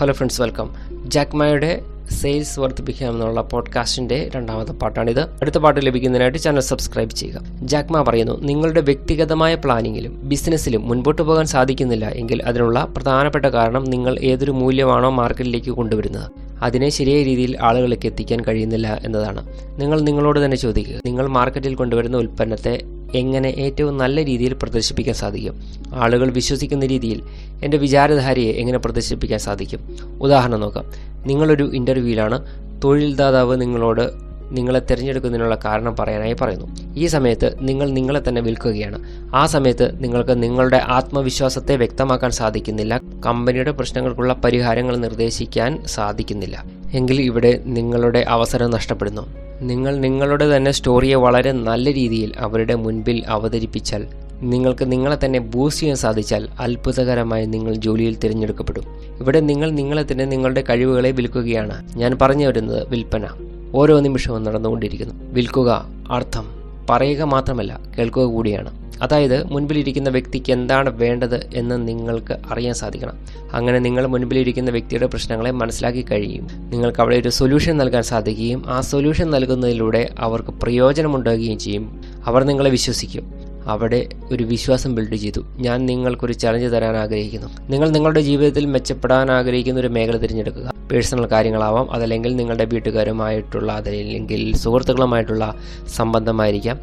Hello friends welcome ജാക്മായുടെ sales വർദ്ധിപ്പിക്കുക എന്നുള്ള പോഡ്കാസ്റ്റിന്റെ രണ്ടാമത്തെ പാട്ടാണിത്. അടുത്ത പാട്ട് ലഭിക്കുന്നതിനായിട്ട് ചാനൽ സബ്സ്ക്രൈബ് ചെയ്യുക. ജാക്മ പറയുന്നു നിങ്ങളുടെ വ്യക്തിഗതമായ പ്ലാനിങ്ങിലും ബിസിനസ്സിലും മുൻപോട്ട് പോകാൻ സാധിക്കുന്നില്ല എങ്കിൽ അതിനുള്ള പ്രധാനപ്പെട്ട കാരണം നിങ്ങൾ ഏതൊരു മൂല്യമാണോ മാർക്കറ്റിലേക്ക് കൊണ്ടുവരുന്നത്. അതിനെ ശരിയായ രീതിയിൽ ആളുകളിലേക്ക് എത്തിക്കാൻ കഴിയുന്നില്ല എന്നതാണ്. നിങ്ങൾ നിങ്ങളോട് തന്നെ ചോദിക്കുക. നിങ്ങൾ മാർക്കറ്റിൽ കൊണ്ടുവരുന്ന ഉൽപ്പന്നത്തെ എങ്ങനെ ഏറ്റവും നല്ല രീതിയിൽ പ്രദർശിപ്പിക്കാൻ സാധിക്കും? ആളുകൾ വിശ്വസിക്കുന്ന രീതിയിൽ എന്റെ വിചാരധാരയെ എങ്ങനെ പ്രദർശിപ്പിക്കാൻ സാധിക്കും? ഉദാഹരണം നോക്കാം. നിങ്ങളൊരു ഇന്റർവ്യൂവിലാണ് തൊഴിൽദാതാവ് നിങ്ങളോട് നിങ്ങളെ തിരഞ്ഞെടുക്കുന്നതിനുള്ള കാരണം പറയാനായി പറയുന്നു. ഈ സമയത്ത് നിങ്ങൾ നിങ്ങളെ തന്നെ വിൽക്കുകയാണ്. ആ സമയത്ത് നിങ്ങൾക്ക് നിങ്ങളുടെ ആത്മവിശ്വാസത്തെ വ്യക്തമാക്കാൻ സാധിക്കുന്നില്ല. കമ്പനിയുടെ പ്രശ്നങ്ങൾക്കുള്ള പരിഹാരങ്ങൾ നിർദ്ദേശിക്കാൻ സാധിക്കുന്നില്ല. എങ്കിൽ ഇവിടെ നിങ്ങളുടെ അവസരം നഷ്ടപ്പെടുന്നു. നിങ്ങൾ നിങ്ങളുടെ തന്നെ സ്റ്റോറിയെ വളരെ നല്ല രീതിയിൽ അവരുടെ മുൻപിൽ അവതരിപ്പിച്ചാൽ നിങ്ങൾക്ക് നിങ്ങളെ തന്നെ ബൂസ്റ്റ് ചെയ്യാൻ സാധിച്ചാൽ അത്ഭുതകരമായി നിങ്ങൾ ജോലിയിൽ തിരഞ്ഞെടുക്കപ്പെടും. ഇവിടെ നിങ്ങൾ നിങ്ങളെ തന്നെ നിങ്ങളുടെ കഴിവുകളെ വിൽക്കുകയാണ്. ഞാൻ പറഞ്ഞു വരുന്നത് വിൽപ്പന. ഓരോ നിമിഷവും നടന്നുകൊണ്ടിരിക്കുന്നു. വിൽക്കുക അർത്ഥം. പറയുക മാത്രമല്ല കേൾക്കുക കൂടിയാണ്. അതായത് മുൻപിലിരിക്കുന്ന വ്യക്തിക്ക് എന്താണ് വേണ്ടത് എന്ന് നിങ്ങൾക്ക് അറിയാൻ സാധിക്കണം. അങ്ങനെ നിങ്ങൾ മുൻപിലിരിക്കുന്ന വ്യക്തിയുടെ പ്രശ്നങ്ങളെ മനസ്സിലാക്കി കഴിയും. നിങ്ങൾക്ക് അവിടെ ഒരു സൊല്യൂഷൻ നൽകാൻ സാധിക്കുകയും ആ സൊല്യൂഷൻ നൽകുന്നതിലൂടെ അവർക്ക് പ്രയോജനമുണ്ടാകുകയും ചെയ്യും. അവർ നിങ്ങളെ വിശ്വസിക്കും. അവിടെ ഒരു വിശ്വാസം ബിൽഡ് ചെയ്തു. ഞാൻ നിങ്ങൾക്കൊരു ചലഞ്ച് തരാൻ ആഗ്രഹിക്കുന്നു. നിങ്ങൾ നിങ്ങളുടെ ജീവിതത്തിൽ മെച്ചപ്പെടാൻ ആഗ്രഹിക്കുന്ന ഒരു മേഖല തിരഞ്ഞെടുക്കുക. പേഴ്സണൽ കാര്യങ്ങളാവാം അതല്ലെങ്കിൽ നിങ്ങളുടെ വീട്ടുകാരുമായിട്ടുള്ള അതല്ലെങ്കിൽ സുഹൃത്തുക്കളുമായിട്ടുള്ള സംബന്ധമായിരിക്കാം.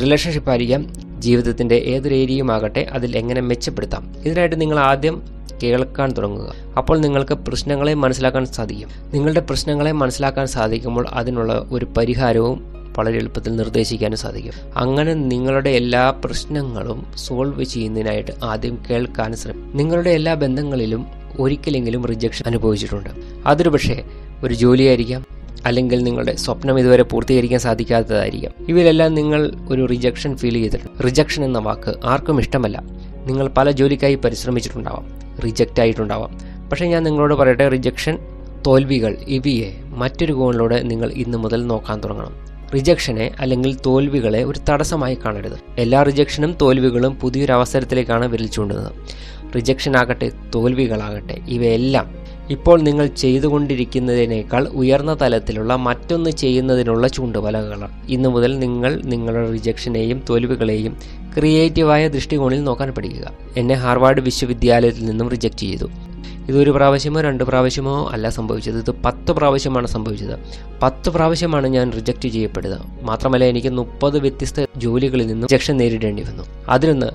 റിലേഷൻഷിപ്പ് ആയിരിക്കാം. ജീവിതത്തിന്റെ ഏതൊരു ഏരിയയുമാകട്ടെ അതിൽ എങ്ങനെ മെച്ചപ്പെടുത്താം. ഇതിനായിട്ട് നിങ്ങൾ ആദ്യം കേൾക്കാൻ തുടങ്ങുക. അപ്പോൾ നിങ്ങൾക്ക് പ്രശ്നങ്ങളെ മനസ്സിലാക്കാൻ സാധിക്കും. നിങ്ങളുടെ പ്രശ്നങ്ങളെ മനസ്സിലാക്കാൻ സാധിക്കുമ്പോൾ അതിനുള്ള ഒരു പരിഹാരവും വളരെ എളുപ്പത്തിൽ നിർദ്ദേശിക്കാനും സാധിക്കും. അങ്ങനെ നിങ്ങളുടെ എല്ലാ പ്രശ്നങ്ങളും സോൾവ് ചെയ്യുന്നതിനായിട്ട് ആദ്യം കേൾക്കാൻ ശ്രമിക്കും നിങ്ങളുടെ എല്ലാ ബന്ധങ്ങളിലും ഒരിക്കലെങ്കിലും റിജക്ഷൻ അനുഭവിച്ചിട്ടുണ്ട്. അതൊരു പക്ഷേ ഒരു ജോലിയായിരിക്കാം. അല്ലെങ്കിൽ നിങ്ങളുടെ സ്വപ്നം ഇതുവരെ പൂർത്തീകരിക്കാൻ സാധിക്കാത്തതായിരിക്കാം. ഇവയിലെല്ലാം നിങ്ങൾ ഒരു റിജക്ഷൻ ഫീൽ ചെയ്തിട്ടുണ്ട്. റിജക്ഷൻ എന്ന വാക്ക് ആർക്കും ഇഷ്ടമല്ല. നിങ്ങൾ പല ജോലിക്കായി പരിശ്രമിച്ചിട്ടുണ്ടാവാം. റിജക്റ്റ് ആയിട്ടുണ്ടാവാം. പക്ഷേ ഞാൻ നിങ്ങളോട് പറയട്ടെ റിജക്ഷൻ തോൽവികൾ ഇവയെ മറ്റൊരു കോണിലൂടെ നിങ്ങൾ ഇന്നു മുതൽ നോക്കാൻ തുടങ്ങണം. റിജക്ഷനെ അല്ലെങ്കിൽ തോൽവികളെ ഒരു തടസ്സമായി കാണരുത്. എല്ലാ റിജക്ഷനും തോൽവികളും പുതിയൊരു അവസരത്തിലേക്കാണ് വിരൽ ചൂണ്ടുന്നത്. റിജക്ഷൻ ആകട്ടെ തോൽവികളാകട്ടെ ഇവയെല്ലാം ഇപ്പോൾ നിങ്ങൾ ചെയ്തുകൊണ്ടിരിക്കുന്നതിനേക്കാൾ ഉയർന്ന തലത്തിലുള്ള മറ്റൊന്ന് ചെയ്യുന്നതിനുള്ള ചൂണ്ടുവലകളാണ്. ഇന്നു മുതൽ നിങ്ങൾ നിങ്ങളുടെ റിജക്ഷനെയും തോൽവികളെയും ക്രിയേറ്റീവായ ദൃഷ്ടികോണിൽ നോക്കാൻ പഠിക്കുക. എന്നെ ഹാർവാർഡ് വിശ്വവിദ്യാലയത്തിൽ നിന്നും റിജക്റ്റ് ചെയ്തു. ഇതൊരു പ്രാവശ്യമോ രണ്ട് പ്രാവശ്യമോ അല്ല സംഭവിച്ചത്. ഇത് പത്ത് പ്രാവശ്യമാണ് സംഭവിച്ചത്. പത്ത് പ്രാവശ്യമാണ് ഞാൻ റിജക്റ്റ് ചെയ്യപ്പെടുന്നത്. മാത്രമല്ല എനിക്ക് മുപ്പത് വ്യത്യസ്ത ജോലികളിൽ നിന്നും റിജക്ഷൻ നേരിടേണ്ടി വന്നു. അതിലൊന്ന്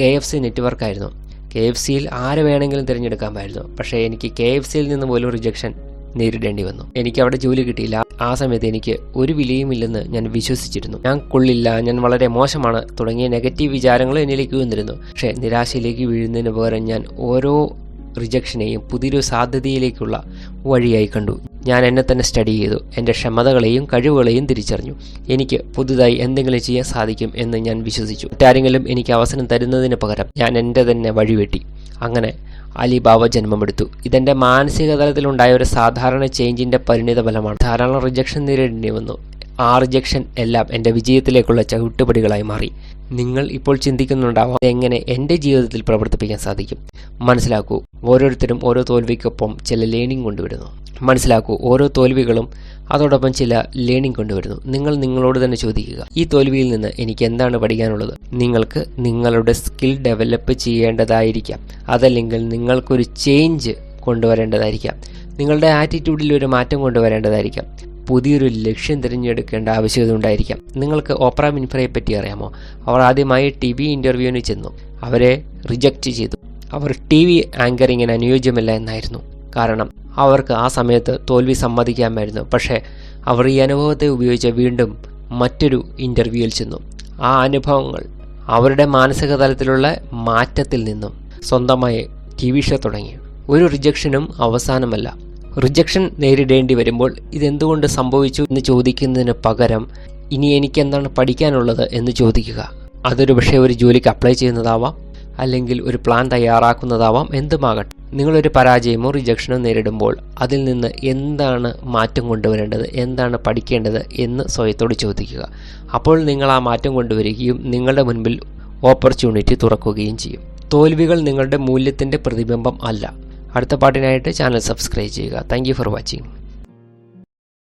കെ എഫ് സി നെറ്റ്വർക്ക് ആയിരുന്നു കെ എഫ് സിയിൽ ആരെ വേണമെങ്കിലും തിരഞ്ഞെടുക്കാമായിരുന്നു. പക്ഷേ എനിക്ക് കെ എഫ് സിയിൽ നിന്ന് പോലും റിജക്ഷൻ നേരിടേണ്ടി വന്നു. എനിക്ക് അവിടെ ജോലി കിട്ടിയില്ല. ആ സമയത്ത് എനിക്ക് ഒരു വിലയുമില്ലെന്ന് ഞാൻ വിശ്വസിച്ചിരുന്നു. ഞാൻ കൊള്ളില്ല ഞാൻ വളരെ മോശമാണ്. തുടങ്ങിയ നെഗറ്റീവ് വിചാരങ്ങൾ എന്നിലേക്ക് വന്നിരുന്നു. പക്ഷേ നിരാശയിലേക്ക് വീഴുന്നതിന് പകരം ഞാൻ ഓരോ റിജക്ഷനെയും പുതിയൊരു സാധ്യതയിലേക്കുള്ള വഴിയായി കണ്ടു. ഞാൻ എന്നെ തന്നെ സ്റ്റഡി ചെയ്തു. എന്റെ ക്ഷമതകളെയും കഴിവുകളെയും തിരിച്ചറിഞ്ഞു. എനിക്ക് പുതുതായി എന്തെങ്കിലും ചെയ്യാൻ സാധിക്കും എന്ന് ഞാൻ വിശ്വസിച്ചു. മറ്റാരെങ്കിലും എനിക്ക് അവസരം തരുന്നതിന് പകരം ഞാൻ എന്റെ തന്നെ വഴിവെട്ടി. അങ്ങനെ അലിബാബ ജന്മമെടുത്തു. ഇതെന്റെ മാനസിക തലത്തിലുണ്ടായ ഒരു സാധാരണ ചേഞ്ചിന്റെ പരിണിത ഫലമാണ് ധാരാളം റിജക്ഷൻ നേരിടേണ്ടി വന്നു. ആ റിജക്ഷൻ എല്ലാം എന്റെ വിജയത്തിലേക്കുള്ള ചവിട്ടുപടികളായി മാറി. നിങ്ങൾ ഇപ്പോൾ ചിന്തിക്കുന്നുണ്ടാവാം എങ്ങനെ എന്റെ ജീവിതത്തിൽ പ്രവർത്തിപ്പിക്കാൻ സാധിക്കും. മനസ്സിലാക്കൂ ഓരോരുത്തരും ഓരോ തോൽവിക്കൊപ്പം ചില ലേണിംഗ് കൊണ്ടുവരുന്നു. മനസ്സിലാക്കൂ ഓരോ തോൽവികളും അതോടൊപ്പം ചില ലേണിംഗ് കൊണ്ടുവരുന്നു. നിങ്ങൾ നിങ്ങളോട് തന്നെ ചോദിക്കുക ഈ തോൽവിയിൽ നിന്ന് എനിക്ക് എന്താണ് പഠിക്കാനുള്ളത്? നിങ്ങൾക്ക് നിങ്ങളുടെ സ്കിൽ ഡെവലപ്പ് ചെയ്യേണ്ടതായിരിക്കാം. അതല്ലെങ്കിൽ നിങ്ങൾക്കൊരു ചേഞ്ച് കൊണ്ടുവരേണ്ടതായിരിക്കാം. നിങ്ങളുടെ ആറ്റിറ്റ്യൂഡിൽ ഒരു മാറ്റം കൊണ്ടുവരേണ്ടതായിരിക്കാം. പുതിയൊരു ലക്ഷ്യം തിരഞ്ഞെടുക്കേണ്ട ആവശ്യകത ഉണ്ടായിരിക്കാം നിങ്ങൾക്ക് ഓപ്ര മിൻഫ്രയെ പറ്റി അറിയാമോ? അവർ ആദ്യമായി ടി വി ഇന്റർവ്യൂവിന് ചെന്നു. അവരെ റിജക്റ്റ് ചെയ്തു. അവർ ടി വി ആങ്കറിങ്ങിന് അനുയോജ്യമല്ല എന്നായിരുന്നു. കാരണം അവർക്ക് ആ സമയത്ത് തോൽവി സമ്മതിക്കാമായിരുന്നു. പക്ഷേ അവർ ഈ അനുഭവത്തെ ഉപയോഗിച്ച് വീണ്ടും മറ്റൊരു ഇന്റർവ്യൂവിൽ ചെന്നു. ആ അനുഭവങ്ങൾ അവരുടെ മാനസിക തലത്തിലുള്ള മാറ്റത്തിൽ നിന്നും സ്വന്തമായി ടി വി ഷോ തുടങ്ങി. ഒരു റിജക്ഷനും അവസാനമല്ല. റിജക്ഷൻ നേരിടേണ്ടി വരുമ്പോൾ ഇതെന്തുകൊണ്ട് സംഭവിച്ചു എന്ന് ചോദിക്കുന്നതിന് പകരം ഇനി എനിക്ക് എന്താണ് പഠിക്കാനുള്ളത് എന്ന് ചോദിക്കുക. അതൊരു പക്ഷേ ഒരു ജോലിക്ക് അപ്ലൈ ചെയ്യുന്നതാവാം അല്ലെങ്കിൽ ഒരു പ്ലാൻ തയ്യാറാക്കുന്നതാവാം എന്തുമാകട്ടെ. നിങ്ങളൊരു പരാജയമോ റിജക്ഷനോ നേരിടുമ്പോൾ അതിൽ നിന്ന് എന്താണ് മാറ്റം കൊണ്ടുവരേണ്ടത് എന്താണ് പഠിക്കേണ്ടത് എന്ന് സ്വയത്തോട് ചോദിക്കുക. അപ്പോൾ നിങ്ങൾ ആ മാറ്റം കൊണ്ടുവരികയും നിങ്ങളുടെ മുൻപിൽ ഓപ്പർച്യൂണിറ്റി തുറക്കുകയും ചെയ്യും. തോൽവികൾ നിങ്ങളുടെ മൂല്യത്തിന്റെ പ്രതിബിംബം അല്ല. അടുത്ത പാട്ടിനായിട്ട് ചാനൽ സബ്സ്ക്രൈബ് ചെയ്യുക. Thank for watching